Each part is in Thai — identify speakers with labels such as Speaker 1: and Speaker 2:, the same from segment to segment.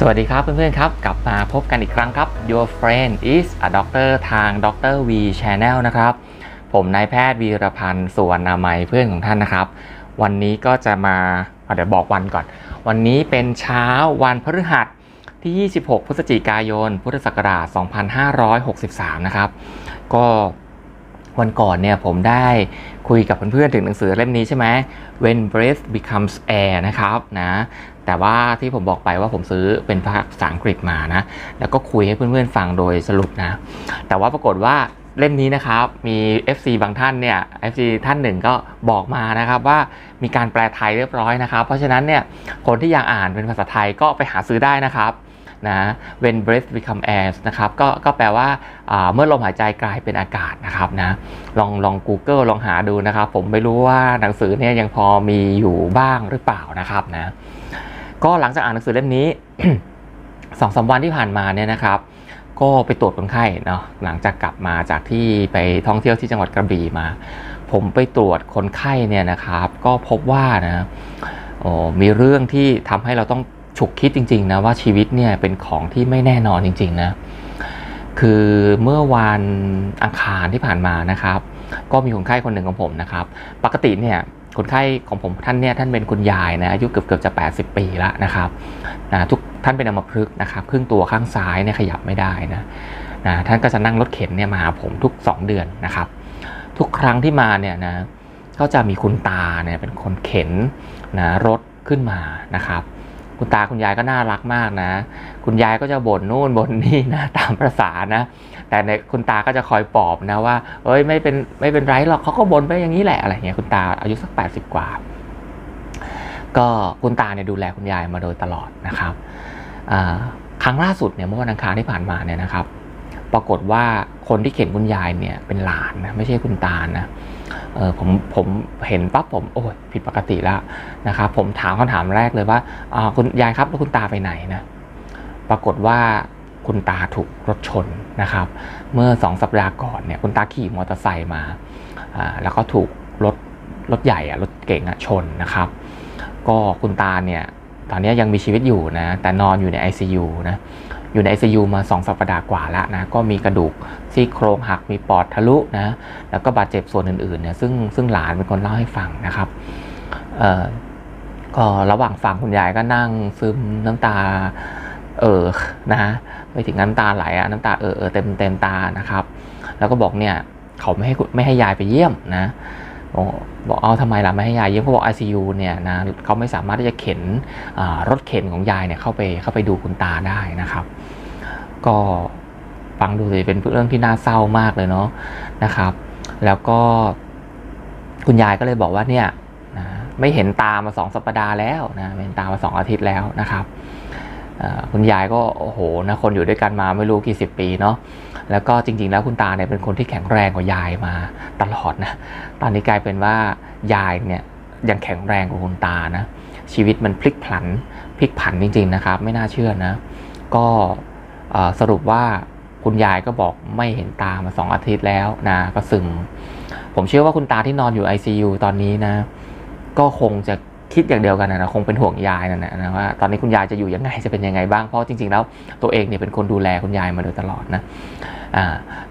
Speaker 1: สวัสดีครับเพื่อนๆครับ กลับมาพบกันอีกครั้งครับ Your friend is a doctor ทาง Dr. V Channel นะครับ ผมนายแพทย์วีรพันธ์สุวรรณามัยเพื่อนของท่านนะครับ วันนี้ก็จะมาเดี๋ยวบอกวันก่อน วันนี้เป็นเช้าวันพฤหัสที่ 26 พฤศจิกายน พุทธศักราช 2563 นะครับ ก็ วันก่อนเนี่ยผมได้คุยกับเพื่อนๆถึงหนังสือเล่มนี้ใช่ไหม When Breath Becomes Air นะครับนะแต่ว่าที่ผมบอกไปว่าผมซื้อเป็นภาษาอังกฤษมานะ แล้วก็คุยให้เพื่อนๆฟังโดยสรุปนะ แต่ว่าปรากฏว่าเล่มนี้นะครับ มี FC บางท่านเนี่ย FC ท่านหนึ่งก็บอกมานะครับว่ามีการแปลไทยเรียบร้อยนะครับ เพราะฉะนั้นเนี่ยคนที่อยากอ่านเป็นภาษาไทยก็ไปหาซื้อได้นะครับ นะ when breath become air นะครับก็ก็แปลว่าเมื่อลมหายใจกลายเป็นอากาศนะครับนะลองลอง Google ลองหาดูนะครับ ผมไม่รู้ว่าหนังสือเนี่ยยังพอมีอยู่บ้างหรือเปล่านะครับนะก็หลังจากอ่านหนังสือเล่มนี้สองสามวันที่ผ่านมาเนี่ยนะครับก็ไปตรวจคนไข้เนาะหลังจากกลับมาจากที่ไปท่องเที่ยวที่จังหวัดกระบี่มา ผมไปตรวจคนไข้เนี่ยนะครับ ก็พบว่านะโอ้มีเรื่องที่ทำให้เราต้อง ฉุกคิดจริง ๆ นะว่าชีวิตเนี่ยเป็นของที่ไม่แน่นอนจริง ๆ นะ คือเมื่อวันอังคารที่ผ่านมานะครับ ก็มีคนไข้คนหนึ่งของผมนะครับ ปกติเนี่ยคนไข้ของผมท่านเนี่ยท่านเป็นคุณยายนะอายุเกือบเกือบจะ 80 ปีแล้วนะครับนะทุกท่านเป็นอัมพฤกษ์นะครับครึ่งตัวข้างซ้ายเนี่ยขยับไม่ได้นะนะท่านก็จะนั่งรถเข็นเนี่ยมาหาผมทุก 2 เดือนนะครับ ทุกครั้งที่มาเนี่ยนะก็จะมีคุณตาเนี่ยเป็นคนเข็นนะรถขึ้นมานะครับ คุณตาคุณยายก็น่ารักมากนะ คุณยายก็จะบ่นนู่นบ่นนี่นะตามประษานะ แต่ในคุณตาก็จะคอยปลอบนะว่า เอ้ยไม่เป็นไม่เป็นไรหรอกเขาก็บ่นไปอย่างนี้แหละอะไรเงี้ยคุณตาอายุสัก 80 กว่า ก็คุณตาเนี่ยดูแลคุณยายมาโดยตลอดนะครับครั้งล่าสุดเนี่ยเมื่อวันอังคารที่ผ่านมาเนี่ยนะครับ ปรากฏว่าคนที่เข็นคุณยายเนี่ยเป็นหลานนะไม่ใช่คุณตานะ ผมผมเห็นปั๊บผมโอ้ยผิดปกติแล้วนะครับผมถามคำถามแรกเลยว่าอ่าคุณยายครับแล้วคุณตาไปไหนนะปรากฏว่าคุณตาถูกรถชนนะครับ เมื่อสองสัปดาห์ก่อนเนี่ยคุณตาขี่มอเตอร์ไซค์มาอ่าแล้วก็ถูกรถรถใหญ่อะรถเก๋งอะชนนะครับ ก็คุณตาเนี่ยตอนนี้ยังมีชีวิตอยู่นะแต่นอนอยู่ใน ICU นะ อยู่ใน ICU มา 2 สัปดาห์กว่าแล้วนะ ก็มีกระดูกซี่โครงหักมีปอดทะลุนะ แล้วก็บาดเจ็บส่วนอื่นๆเนี่ยซึ่งซึ่งหลานเป็นคนเล่าให้ฟังนะครับเอ่อก็ระหว่างฟังคุณยายก็นั่งซึมน้ำตา เออนะไปถึงน้ำตาไหลอะน้ำตาเออเออเต็มเต็มตานะครับ แล้วก็บอกเนี่ยเขาไม่ให้ไม่ให้ยายไปเยี่ยมนะ บอกเอาทำไมล่ะไม่ให้ยายเยี่ยมเขาบอก ICU เนี่ยนะเขาไม่สามารถที่จะเข็นรถเข็นของยายเนี่ยเข้าไปเข้าไปดูคุณตาได้นะครับ ก็ฟังดูสิเป็นเรื่องที่น่าเศร้ามากเลยเนาะนะครับ แล้วก็คุณยายก็เลยบอกว่าเนี่ยนะไม่เห็นตามาสองสัปดาห์แล้วนะไม่เห็นตามาสองอาทิตย์แล้วนะครับ คุณยายก็โอ้โหนะคนอยู่ด้วยกันมาไม่รู้กี่สิบปีเนาะแล้วก็จริง ๆ แล้วคุณตาเนี่ยเป็นคนที่แข็งแรงกว่ายายมาตลอดนะตอนนี้กลายเป็นว่ายายเนี่ยยังแข็งแรงกว่าคุณตานะชีวิตมันพลิกผันพลิกผันจริง ๆนะครับ ไม่น่าเชื่อนะ ก็สรุปว่าคุณยายก็บอกไม่เห็นตามาสองอาทิตย์แล้วนะก็ซึมผมเชื่อว่าคุณตาที่นอนอยู่ ICU ตอนนี้นะ ก็คงจะ คิดอย่างเดียวกันนะคงเป็นห่วงยายนะนะนะว่าตอนนี้คุณยายจะอยู่ยังไงจะเป็นยังไงบ้างเพราะจริงๆแล้วตัวเองเนี่ยเป็นคนดูแลคุณยายมาโดยตลอดนะอ่า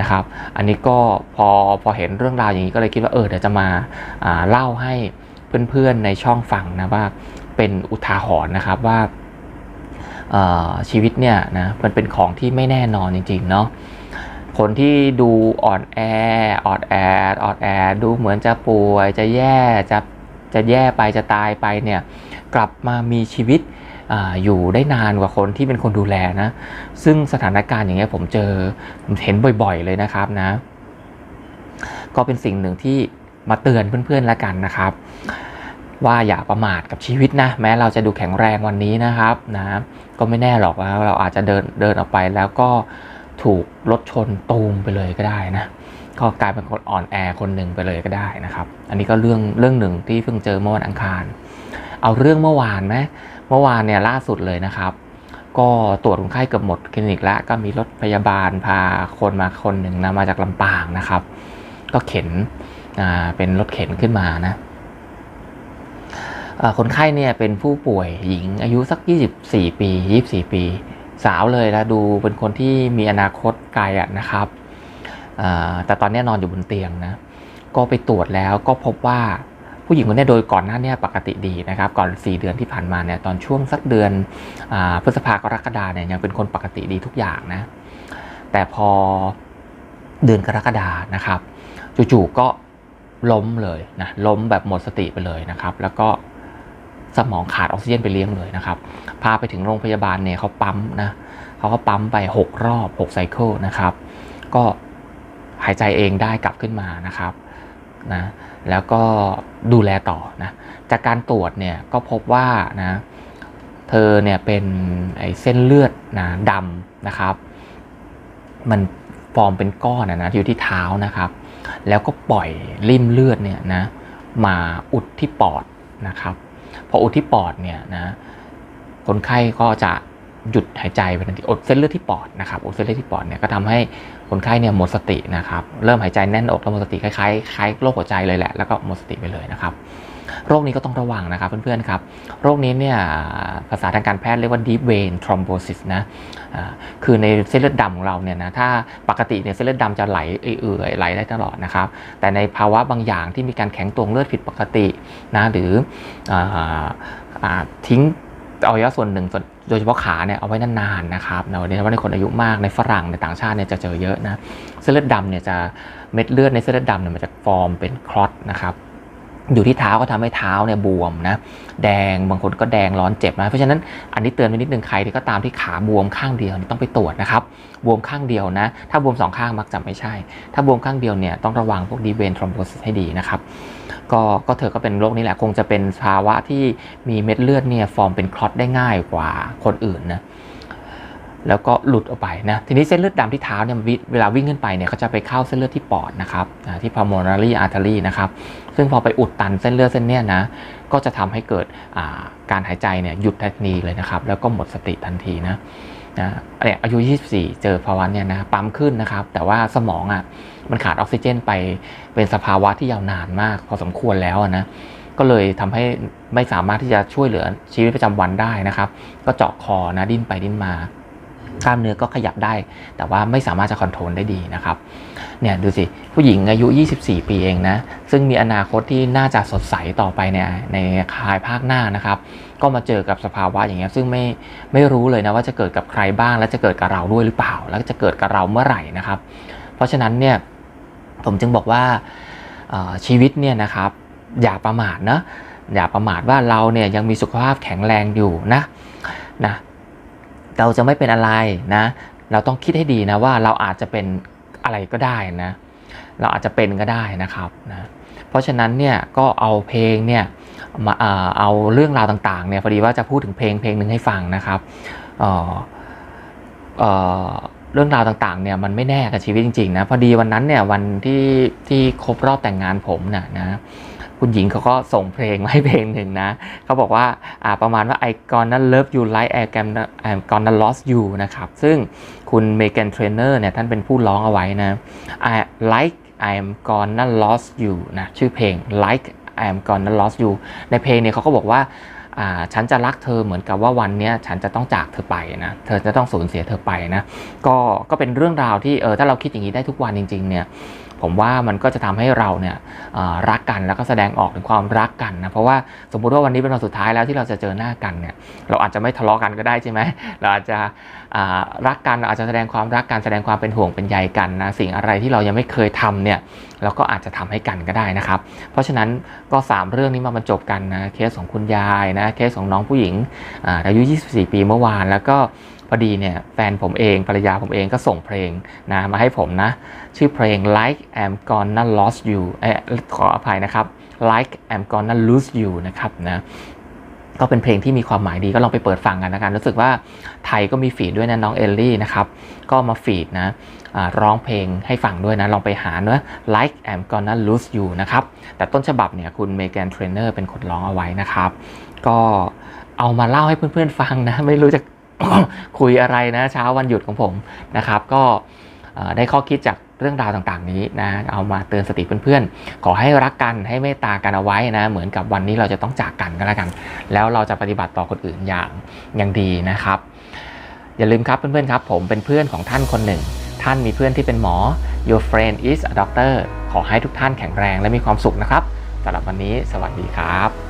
Speaker 1: นะครับ อันนี้ก็พอพอเห็นเรื่องราวอย่างนี้ก็เลยคิดว่าเออเดี๋ยวจะมาอ่าเล่าให้เพื่อนๆในช่องฟังนะว่าเป็นอุทาหรณ์นะครับว่าเอ่อชีวิตเนี่ยนะมันเป็นของที่ไม่แน่นอนจริงๆเนาะคนที่ดูอ่อนแออ่อนแออ่อนแอดูเหมือนจะป่วยจะแย่จะ จะแย่ไปจะตายไปเนี่ยกลับมามีชีวิตออยู่ได้นานกว่าคนที่เป็นคนดูแลนะ ซึ่งสถานการณ์อย่างเงี้ยผมเจอผมเห็นบ่อยๆเลยนะครับนะ ก็เป็นสิ่งหนึ่งที่มาเตือนเพื่อนๆแล้วกันนะครับ ว่าอย่าประมาทกับชีวิตนะ แม้เราจะดูแข็งแรงวันนี้นะครับนะก็ไม่แน่หรอกว่าเราอาจจะเดินเดินออกไปแล้วก็ถูกรถชนตูมไปเลยก็ได้นะ ก็กลายเป็นคนอ่อนแอคนหนึ่งไปเลยก็ได้นะครับ อันนี้ก็เรื่องเรื่องหนึ่งที่เพิ่งเจอเมื่อวันอังคาร เอาเรื่องเมื่อวานไหมเมื่อวานเนี่ยล่าสุดเลยนะครับ ก็ตรวจคนไข้เกือบหมดคลินิกแล้วก็มีรถพยาบาลพาคนมาคนหนึ่งนะมาจากลำปางนะครับ ก็เข็นอ่าเป็นรถเข็นขึ้นมานะอ่อคนไข้เนี่ยเป็นผู้ป่วยหญิงอายุสัก 24 ปี 24 ปี สาวเลยแล้วดูเป็นคนที่มีอนาคตไกลอะนะครับ แต่ตอนนี้นอนอยู่บนเตียงนะก็ไปตรวจแล้วก็พบว่าผู้หญิงคนนี้โดยก่อนหน้านี้ปกติดีนะครับ ก่อน 4 เดือนที่ผ่านมาเนี่ยตอนช่วงสักเดือนอพฤษภากรกฎาเนี่ยยังเป็นคนปกติดีทุกอย่างนะแต่พอเดือนกรกฎานะครับจู่ๆก็ล้มเลยนะล้มแบบหมดสติไปเลยนะครับ แล้วก็สมองขาดออกซิเจนไปเลี้ยงเลยนะครับ พาไปถึงโรงพยาบาลเนี่ยเขาปั๊มนะเขาก็ปั๊มไป 6 รอบ 6 ไซเคิลนะครับ ก็ หายใจเองได้กลับขึ้นมานะครับนะแล้วก็ดูแลต่อนะจากการตรวจเนี่ยก็พบว่านะเธอเนี่ยเป็นไอเส้นเลือดนะดำนะครับ มันฟอร์มเป็นก้อนนะนะอยู่ที่เท้านะครับ แล้วก็ปล่อยริ่มเลือดเนี่ยนะมาอุดที่ปอดนะครับพออุดที่ปอดเนี่ยนะคนไข้ก็จะ หยุดหายใจไปทันทีอดเส้นเลือดที่ปอดนะครับอดเส้นเลือดที่ปอดเนี่ยก็ทำให้คนไข้เนี่ยหมดสตินะครับเริ่มหายใจแน่นอกแล้วหมดสติคล้ายๆคล้ายโรคหัวใจเลยแหละแล้วก็หมดสติไปเลยนะครับโรคนี้ก็ต้องระวังนะครับเพื่อนๆครับโรคนี้เนี่ยภาษาทางการแพทย์เรียกว่า deep vein thrombosis นะคือในเส้นเลือดดำของเราเนี่ยนะถ้าปกติเนี่ยเส้นเลือดดำจะไหลเอื่อยๆไหลได้ตลอดนะครับแต่ในภาวะบางอย่างที่มีการแข็งตัวเลือดผิดปกตินะหรือออทิ้ง อวัยวะส่วนหนึ่งโดยเฉพาะขาเนี่ยเอาไว้นานๆนะครับนะโดยเฉพาในคนอายุมากในฝรั่งในต่างชาติเนี่ยจะเจอเยอะนะเส้นเลือดดำเนี่ยจะเม็ดเลือดในเส้นเลือดดำเนี่ยมันจะฟอร์มเป็นคลอตนะครับอยู่ที่เท้าก็ทำให้เท้าเนี่ยบวมนะแดงบางคนก็แดงร้อนเจ็บนะเพราะฉะนั้นอันนี้เตือนไว้นิดนึงใครที่ก็ตามที่ขาบวมข้างเดียวนี่ต้องไปตรวจนะครับบวมข้างเดียวนะ ถ้าบวมสองข้างมักจะไม่ใช่ ถ้าบวมข้างเดียวเนี่ยต้องระวังพวกดีเวนทรอมโบซิสให้ดีนะครับ ก็ก็เธอก็เป็นโรคนี้แหละคงจะเป็นภาวะที่มีเม็ดเลือดเนี่ยฟอร์มเป็นคลอตได้ง่ายกว่าคนอื่นนะแล้วก็หลุดออกไปนะทีนี้เส้นเลือดดำที่เท้าเนี่ยวิเวลาวิ่งขึ้นไปเนี่ยเขาจะไปเข้าเส้นเลือดที่ปอดนะครับที่ pulmonary artery นะครับซึ่งพอไปอุดตันเส้นเลือดเส้นเนี้ยนะก็จะทำให้เกิดการหายใจเนี่ยหยุดทันทีเลยนะครับแล้วก็หมดสติทันทีนะ นะเนี่ยอายุ 24 เจอภาวะเนี่ยนะปั๊มขึ้นนะครับ แต่ว่าสมองอะมันขาดออกซิเจนไปเป็นสภาวะที่ยาวนานมาก พอสมควรแล้วนะก็เลยทำให้ไม่สามารถที่จะช่วยเหลือชีวิตประจำวันได้นะครับ ก็เจาะคอนะดิ้นไปดิ้นมา กล้ามเนื้อก็ขยับได้ แต่ว่าไม่สามารถจะคอนโทรลได้ดีนะครับเนี่ยดูสิผู้หญิงอายุ 24 ปีเองนะ ซึ่งมีอนาคตที่น่าจะสดใสต่อไปเนี่ยในคายภาคหน้านะครับ ก็มาเจอกับสภาวะอย่างเงี้ยซึ่งไม่ไม่รู้เลยนะว่าจะเกิดกับใครบ้าง และจะเกิดกับเราด้วยหรือเปล่า แล้วจะเกิดกับเราเมื่อไหร่นะครับ เพราะฉะนั้นเนี่ยผมจึงบอกว่าชีวิตเนี่ยนะครับอย่าประมาทนะอย่าประมาทว่าเราเนี่ยยังมีสุขภาพแข็งแรงอยู่นะนะ เราจะไม่เป็นอะไรนะ เราต้องคิดให้ดีนะว่าเราอาจจะเป็นอะไรก็ได้นะ เราอาจจะเป็นก็ได้นะครับนะเพราะฉะนั้นเนี่ยก็เอาเพลงเนี่ยมาเอ่อเอาเรื่องราวต่างๆเนี่ยพอดีว่าจะพูดถึงเพลงเพลงหนึ่งให้ฟังนะครับเออเออเรื่องราวต่างๆเนี่ยมันไม่แน่กับชีวิตจริงๆนะพอดีวันนั้นเนี่ยวันที่ที่ครบรอบแต่งงานผมน่ะนะ คุณหญิงเขาก็ส่งเพลงมาให้เพลงหนึ่งนะเขาบอกว่าอ่าประมาณว่า I gonna love you like I gonna I'm gonna lost you นะครับ ซึ่งคุณเมแกนเทรนเนอร์เนี่ยท่านเป็นผู้ร้องเอาไว้นะ I like I'm gonna lost you นะชื่อเพลง like I'm gonna lost you ในเพลงเนี่ยเขาก็บอกว่าอ่าฉันจะรักเธอเหมือนกับว่าวันนี้ฉันจะต้องจากเธอไปนะเธอจะต้องสูญเสียเธอไปนะก็ก็เป็นเรื่องราวที่เออถ้าเราคิดอย่างนี้ได้ทุกวันจริง ๆ เนี่ย ผมว่ามันก็จะทำให้เราเนี่ยรักกันแล้วก็แสดงออกถึงความรักกันนะเพราะว่าสมมุติว่าวันนี้เป็นวันสุดท้ายแล้วที่เราจะเจอหน้ากันเนี่ยเราอาจจะไม่ทะเลาะกันก็ได้ใช่ไหมเราอาจจะรักกันเราอาจจะแสดงความรักกันแสดงความเป็นห่วงเป็นใยกันนะสิ่งอะไรที่เรายังไม่เคยทำเนี่ยเราก็อาจจะทำให้กันก็ได้นะครับ เพราะฉะนั้นก็ 3 เรื่องนี้มาบรรจบกันนะเคสของคุณยายนะเคสของน้องผู้หญิงอาอายุ 24 ปีเมื่อวานแล้วก็ พอดีเนี่ยแฟนผมเองภรรยาผมเองก็ส่งเพลงนะมาให้ผมนะ ชื่อเพลง like I'm gonna lost you เออขออภัยนะครับ like I'm gonna lose you นะครับนะก็เป็นเพลงที่มีความหมายดีก็ลองไปเปิดฟังกันนะครับรู้สึกว่าไทยก็มีฟีดด้วยนะน้องเอลลี่นะครับ ก็มาฟีดนะร้องเพลงให้ฟังด้วยนะ ลองไปหาเนื้อ like I'm gonna lose you นะครับ แต่ต้นฉบับเนี่ยคุณเมแกนเทรนเนอร์เป็นคนร้องเอาไว้นะครับ ก็เอามาเล่าให้เพื่อนๆฟังนะ ไม่รู้จะ คุยอะไรนะเช้าวันหยุดของผมนะครับ ก็ได้ข้อคิดจากเรื่องราวต่างๆนี้นะเอามาเตือนสติเพื่อนๆ ขอให้รักกันให้เมตตากันเอาไว้นะ เหมือนกับวันนี้เราจะต้องจากกันก็แล้วกัน แล้วเราจะปฏิบัติต่อคนอื่นอย่างอย่างดีนะครับ อย่าลืมครับเพื่อนๆครับ ผมเป็นเพื่อนของท่านคนหนึ่ง ท่านมีเพื่อนที่เป็นหมอ your friend is a doctor ขอให้ทุกท่านแข็งแรงและมีความสุขนะครับสำหรับวันนี้ สวัสดีครับ